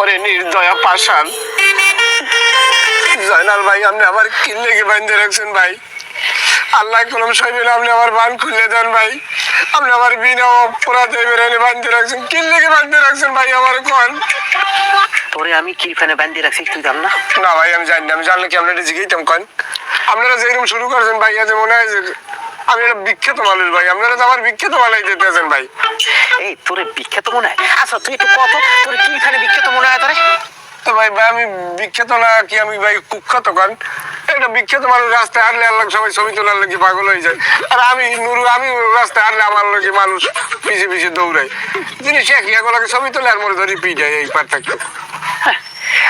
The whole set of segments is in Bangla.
ওরে নির্দয়া পাষাণ। জয়নাল ভাই আপনি আবার কি লেগে বান্ধে রাখছেন ভাই? আল্লাহ কলম সাহেবেন আপনি আমার বান খুলে দেন ভাই। আপনি আমার বিনা অপরাধে বেরোনে বান্ধে রাখছেন। কি লেগে বান্ধে রাখছেন ভাই আমার কোন? তোরে আমি কি ফ্যানে বান্ধি রাখছি তুই জান না? না ভাই আমি জানি না। আমি জানলে কি আপনারা জিজ্ঞেতাম কন? আপনারা যেরকম শুরু করছেন ভাই আজ মনে হয় যে আমি একটা বিখ্যাত মানুষ ভাই। আপনারা তো আমার বিখ্যাত বানাই দিতেছেন ভাই। এই, তোরে বিখ্যাত মনে হয়। আচ্ছা তুই একটু কত? তোর কি ফ্যানে বিখ্যাত মনে হয় তোরে? তো ভাই ভাই, আমি বিখ্যাত না কি? আমি ভাই কুখ্যাত কন এটা বিখ্যাত মানুষ রাস্তায় হারলে আল্লাহ সবাই ছবি তোলার লোকে পাগল হয়ে যায়। আর আমি নুরু, আমি রাস্তায় হারলে আমার লোকে মানুষ পিছিয়ে পিছিয়ে দৌড়ায়। জিনিস একই এগুলোকে ছবি তোলে আর মনে ধরি পিঠায় এই পার্থক্য।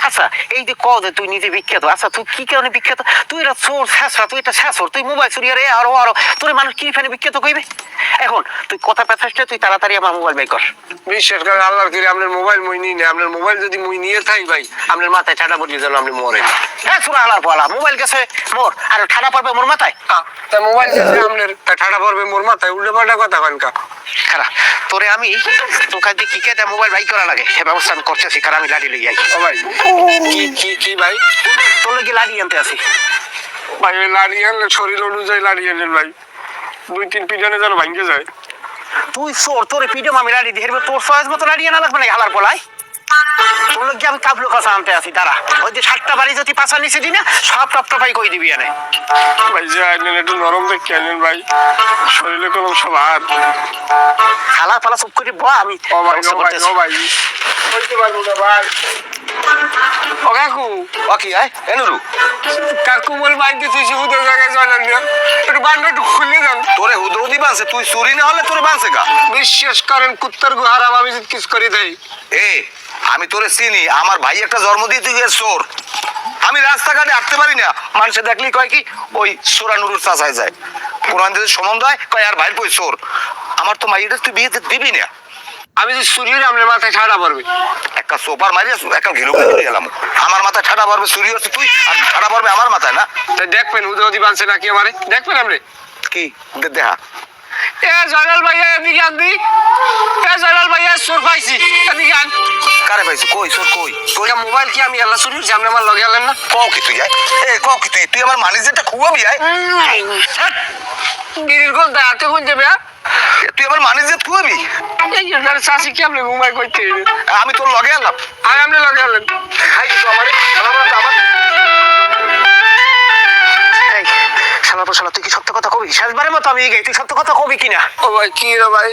আচ্ছা এই যে ক যে তুই নিজে বিখ্যাত আচ্ছা তুই কি কারণে বিখ্যাত? তুই এটা চোর শেষরা তুই এটা শেষর তুই মোবাইল চুরি আরে আরও আরও তোর মানুষ কি ফ্যানে বিখ্যাত কইবে? এখন তুই কথা পেছাসটা তুই তাড়াতাড়ি আমার মোবাইল বের কর। বিশ্বাস করেন আল্লাহর কিরে আপনার মোবাইল মুই নিই না আপনার মোবাইল যদি মুই নিয়ে থাকি ভাই আপনার মাথায় ঠাডা পড়িয়ে যেন আপনি মরে হ্যাঁ সুরা হালার পালা মোবাইল গেছে মোর আর ঠাডা পড়বে মোর মাথায়? তা মোবাইল যদি আপনার ঠাডা পড়বে মোর মাথায় উল্টো পাল্টা কথা কনকা খারাপ তোরে আমি তোকে দিয়ে কি কে মোবাইল বাই করা লাগে? সে ব্যবস্থা আমি করতেছি কারণ আমি লাড়ি লই যাই ও ভাই কি কি কি ভাই? তোর কি লাড়ি আনতে আসি ভাই ওই লাড়ি আনলে শরীর অনুযায়ী লাড়ি আনলেন ভাই। দুই তিন পিজনে যেন ভাঙ্গে যায়। তুই চোর তোরে পিডম আমি লাড়ি দিয়ে তোর সহজ মতো লাড়ি আনা লাগবে না হালার পলাই আমি কাবলু কাছে আনতে তারা ওই যে সাতটা বাড়ি যদি নিচে দিই না সব টপটা পাই কই দিবি এনে? ভাই যে আনলেন একটু নরম দেখে আনলেন ভাই। শরীরে কোনো সব হাত হালার পালা চুপ করে বয়া আমি ও ভাই ও ভাই ও ভাই। বলতে পারব না ভাই। ও কাকু। ও কি আয় এনুরু কাকু বল বাইকে তুই সুদের জায়গায় চলেন না একটু বান্ডা একটু খুলে যান তোরে বানছে তুই চুরি না হলে তোরে বানছে গা। বিশ্বাস করেন কুত্তর গুহারাম আমি কিস করি দেই। এ আমি তোরে চিনি আমার ভাই একটা জন্ম দিয়ে তুই চোর। আমি রাস্তাঘাটে হাঁটতে পারি না। মানুষে দেখলি কয় কি ওই সোরা নুরুর চাষায় যায়। কোরআন যদি সম্বন্ধ হয় কয় আর ভাই কই চোর? আমার তো মাইটা তুই বিয়েতে দিবি না। আমি যদি আপনার মাথায় ঠাড়া পড়বে। একটা সোপার একটা ঘিরে গেলাম। আমার মাথায় ঠাডা হচ্ছে তুই আর ঠাডা পড়বে আমার মাথায় না? তাই দেখবেন হুদৌদি বানছে নাকি আমারে? দেখবেন আপনি? কি? দেখা। এ জয়নাল ভাইয়া এদিকে আনবি। ভাইয়া চোর পাইছি। এদিকে আন কারে পাইছি? কই চোর কই? কই মোবাইল কি আমি আল্লাহ চুরি হচ্ছে আপনি আমার লগে আলেন না? কও কি তুই আয়। এ কও কি তুই? তুই আমার মানিজেরটা খুয়াবি আয়। গিরির গোল দা হাতে কোন যাবে? তুই আমার মানিজের খুয়াবি? এই আপনার চাষি কি আপনি ঘুমাই করতে আমি তোর লগে আনলাম। আর আপনি লগে তো আমারে আমার সত্য শেষবারের মতো আমি তুই সত্য কথা কবি কিনা? ও ভাই কি রে ভাই?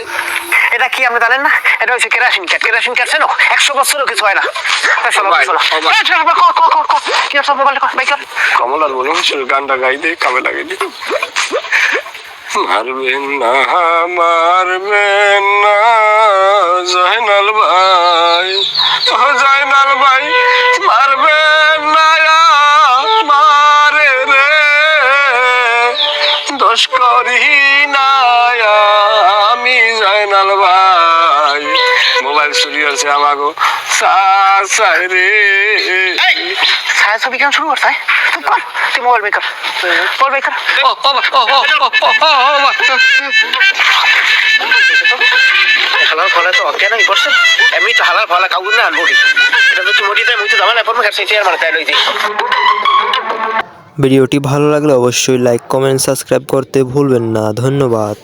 এটা কি আপনি জানেন না? এটা হচ্ছে কেরাসিন কাঠ কেরাসিন কাঠ চেনো একশো বছরও কিছু হয় না। কমলার বলুন গানটা গাই দিয়ে কামে লাগে দি মারবেন না মারবেন করি না আমি জয়নাল ভাই মোবাইল চুরি হচ্ছে আমাগো সাসাই রে ছায়া ছবি কেন শুরু করছে তুই তুই মোবাইল বের কর মোবাইল বের কর ও ও ও ও ও হালার ফলে তো অজ্ঞানই করছে এমনি তো হালার ফলে কাউকে না আনবি এটা তো তুই মরিতে মুই তো না পড়ব কাছে চেয়ার মানে তাই লই দিই ভিডিওটি ভালো লাগলে অবশ্যই লাইক কমেন্ট সাবস্ক্রাইব করতে ভুলবেন না। ধন্যবাদ।